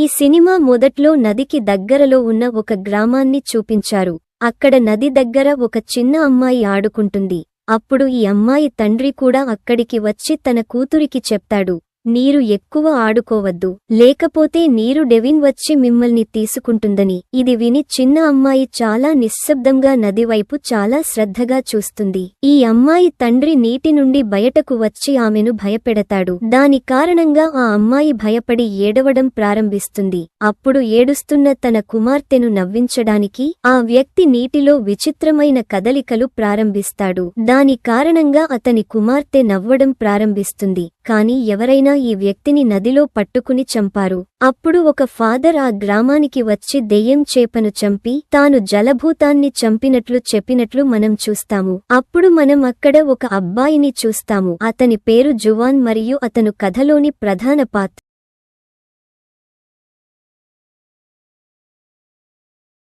ఈ సినిమా మొదట్లో నదికి దగ్గరలో ఉన్న ఒక గ్రామాన్ని చూపించారు. అక్కడ నది దగ్గర ఒక చిన్న అమ్మాయి ఆడుకుంటుంది. అప్పుడు ఈ అమ్మాయి తండ్రి కూడా అక్కడికి వచ్చి తన కూతురికి చెప్తాడు. నీరు ఎక్కువ ఆడుకోవద్దు. లేకపోతే నీరు డెవిన్ వచ్చి మిమ్మల్ని తీసుకుంటుందని. ఇది విని చిన్న అమ్మాయి చాలా నిశ్శబ్దంగా నదివైపు చాలా శ్రద్ధగా చూస్తుంది. ఈ అమ్మాయి తండ్రి నీటి నుండి బయటకు వచ్చి ఆమెను భయపెడతాడు. దాని కారణంగా ఆ అమ్మాయి భయపడి ఏడవడం ప్రారంభిస్తుంది. అప్పుడు ఏడుస్తున్న తన కుమార్తెను నవ్వించడానికి ఆ వ్యక్తి నీటిలో విచిత్రమైన కదలికలు ప్రారంభిస్తాడు. దాని కారణంగా అతని కుమార్తె నవ్వడం ప్రారంభిస్తుంది. కాని ఎవరైనా ఈ వ్యక్తిని నదిలో పట్టుకుని చంపారు. అప్పుడు ఒక ఫాదర్ ఆ గ్రామానికి వచ్చి దెయ్యం చేపను చంపి తాను జలభూతాన్ని చంపినట్లు చెప్పినట్లు మనం చూస్తాము. అప్పుడు మనం అక్కడ ఒక అబ్బాయిని చూస్తాము. అతని పేరు జువాన్ మరియు అతను కథలోని ప్రధాన పాత్ర